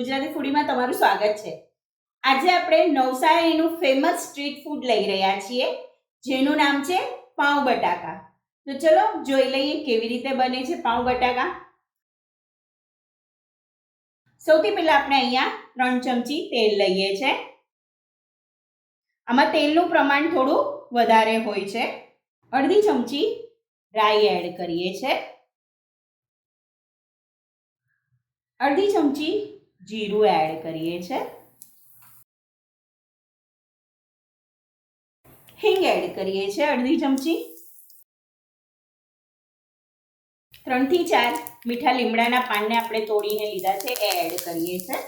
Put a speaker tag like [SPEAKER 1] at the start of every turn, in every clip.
[SPEAKER 1] ગુજરાતી ફૂડીમાં તમારું સ્વાગત છે. આજે આપણે નવસારીનું ફેમસ સ્ટ્રીટ ફૂડ લઈ રહ્યા છીએ, જેનું નામ છે પાઉં બટાકા. તો ચલો જોઈ લઈએ કેવી રીતે બને છે પાઉં બટાકા. સૌથી પહેલાં આપણે અહીંયા ત્રણ ચમચી તેલ લઈએ છે. આમાં તેલનું પ્રમાણ થોડું વધારે હોય છે. અડધી ચમચી રાઈ એડ કરીએ છે. અડધી ચમચી જીરું એડ કરીએ છે. હિંગ એડ કરીએ છે, અડધી ચમચી. ત્રણથી ચાર મીઠા લીમડાના પાનને આપણે તોડીને લીધા છે, એ એડ કરીએ છે.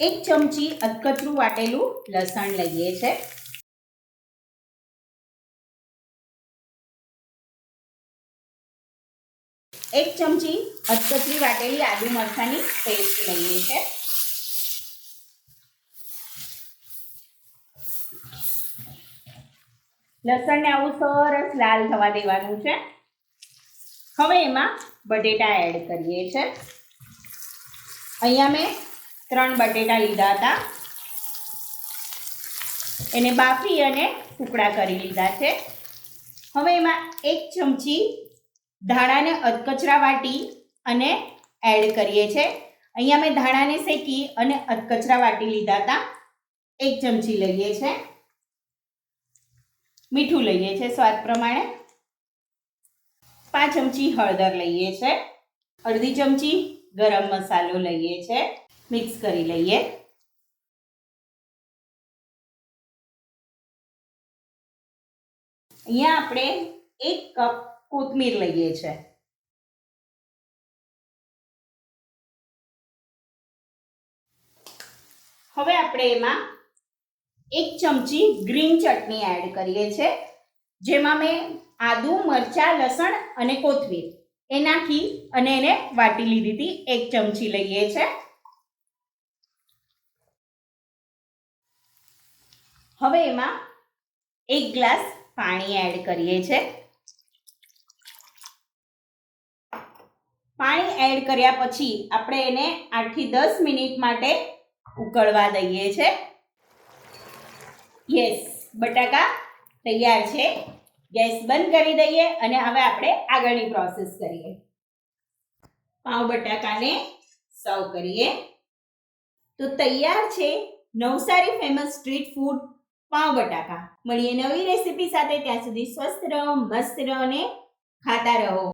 [SPEAKER 1] એક ચમચી અધકચરું વાટેલું લસણ લઈએ છે. એક ચમચી અધકચરી વાટેલી આદુ મરચાની પેસ્ટ લઈએ છે. લસણને આવું સરસ લાલ થવા દેવાનું છે. હવે એમાં બટેટા એડ કરીએ છે. અહીંયા મેં ત્રણ બટેટા લીધા હતા. એને બાફી અને ટુકડા કરી લીધા છે. હવે એમાં એક ચમચી ધાણાને અધકચરા વાટી અને એડ કરીએ છે અહીંયા મેં ધાણાને શેકી અને અધકચરા વાટી લીધા હતા. એક ચમચી લઈએ છે મીઠું લઈએ છે સ્વાદ પ્રમાણે. પાંચ ચમચી હળદર લઈએ છે અડધી ચમચી ગરમ મસાલો લઈએ છે મિક્સ કરી લઈએ. અહીંયા આપણે એક કપ કોથમીર લઈએ છે. હવે આપણે એમાં એક ચમચી ગ્રીન ચટણી એડ કરીએ છે, જેમાં મેં આદુ, મરચાં, લસણ અને કોથમીર એ નાખી અને એને વાટી લીધી હતી, એક ચમચી લઈએ છે. હવે એમાં એક ગ્લાસ પાણી એડ કરીએ છે. પાણી એડ કર્યા પછી આપણે એને આઠથી દસ મિનિટ માટે ઉકળવા દઈએ છે. યસ બટાકા તૈયાર છે. ગેસ બંધ કરી દઈએ અને હવે આપણે આગળની પ્રોસેસ કરીએ. પાઉં બટાકાને સર્વ કરીએ. તો તૈયાર છે નવસારી ફેમસ સ્ટ્રીટ ફૂડ પાઉં બટાકા. મળીએ નવી રેસીપી સાથે. ત્યાં સુધી સ્વસ્થ રહો, મસ્ત રહો અને ખાતા રહો.